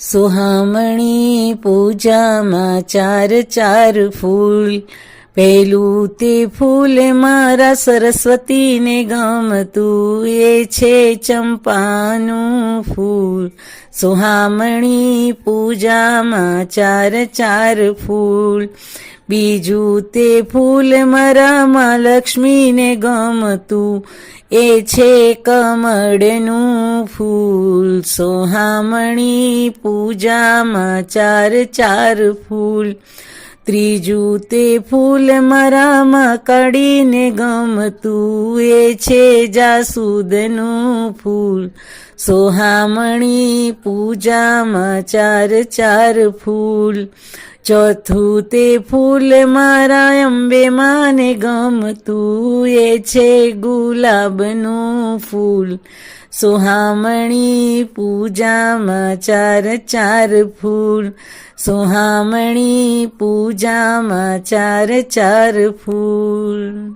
સુહામણી પૂજામાં ચાર ચાર ફૂલ પહેલું તે ફૂલ મારા સરસ્વતીને ગમતું એ છે ચંપાનું ફૂલ. સુહામણી પૂજામાં ચાર ચાર ફૂલ. બીજું તે ફૂલ મારામાં લક્ષ્મીને ગમતું એ છે કમળનું ફૂલ. સોહામણી પૂજામાં ચાર ચાર ફૂલ. ત્રીજું તે ફૂલ મારામાં કડીને ગમતું એ છે જાસૂદનું ફૂલ. સોહામણી પૂજામાં ચાર ચાર ફૂલ. ચોથું તે ફૂલ મારા અંબે માને ગમતું એ છે ગુલાબનું ફૂલ. સુહામણી પૂજામાં ચાર ચાર ફૂલ. સુહામણી પૂજામાં ચાર ચાર ફૂલ.